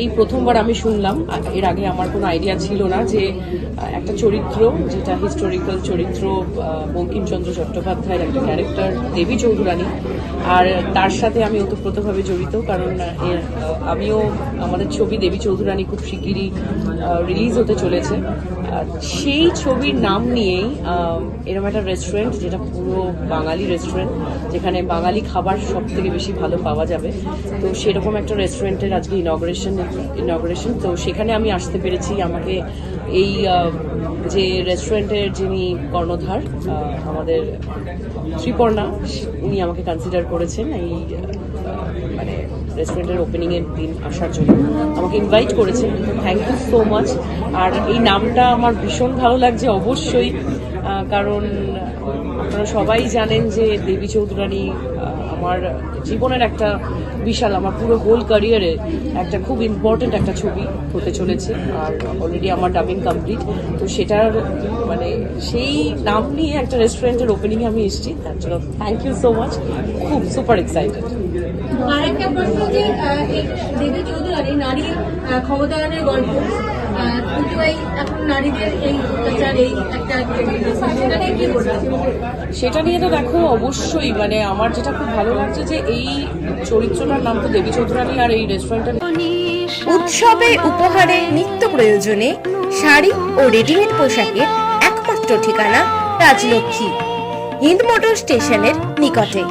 এই প্রথমবার আমি শুনলাম এর আগে আমার কোনো আইডিয়া ছিল না যে একটা চরিত্র যেটা হিস্টোরিক্যাল চরিত্র বঙ্কিমচন্দ্র চট্টোপাধ্যায়ের একটা ক্যারেক্টার দেবী চৌধুরানী। আর তার সাথে আমি ওতপ্রোতভাবে জড়িত কারণ এর, আমিও আমাদের ছবি দেবী চৌধুরানী খুব শিগগিরই রিলিজ হতে চলেছে। সেই ছবির নাম নিয়েই এরকম একটা রেস্টুরেন্ট যেটা পুরো বাঙালি রেস্টুরেন্ট যেখানে বাঙালি খাবার সব থেকে বেশি ভালো পাওয়া যাবে। তো সেরকম একটা রেস্টুরেন্টের আজকে ইনগ্রেশন ইনগ্রেশন তো সেখানে আমি আসতে পেরেছি। আমাকে এই যে রেস্টুরেন্টের যিনি কর্ণধার আমাদের শ্রীপর্ণা উনি আমাকে কনসিডার করেছেন এই মানে রেস্টুরেন্টের ওপেনিংয়ের দিন আসার জন্য। আমাকে ইনভাইট করেছেন। থ্যাংক ইউ সো মাচ আর এই নামটা আমার ভীষণ ভালো লাগছে অবশ্যই কারণ আপনারা সবাই জানেন যে দেবী চৌধুরানী আমার জীবনের একটা বিশাল, আমার পুরো হোল ক্যারিয়ারে একটা খুব ইম্পর্টেন্ট একটা ছবি হতে চলেছে, আর অলরেডি আমার ডাবিং কমপ্লিট তো সেটার মানে সেই নাম নিয়ে একটা রেস্টুরেন্টের ওপেনিংয়ে আমি এসেছি, তার জন্য থ্যাংক ইউ সো মাচ খুব সুপার এক্সাইটেড আর একটা প্রশ্ন যে দেবী চৌধুরানী নারী ক্ষমতায়নের গল্প। আহ, এখন নারীদের এই অত্যাচার এই একটা সেটা নিয়ে কি সেটা নিয়ে তো দেখো অবশ্যই মানে আমার যেটা খুব ভালো লাগছে যে এই চরিত্রটার নাম তো দেবী চৌধুরানী আর এই রেস্টুরেন্টের উৎসবে উপহারে নিত্য প্রয়োজনে শাড়ি ও রেডিমেড পোশাকের একমাত্র ঠিকানা রাজলক্ষ্মী হিন্দ মোটর স্টেশনের নিকটে।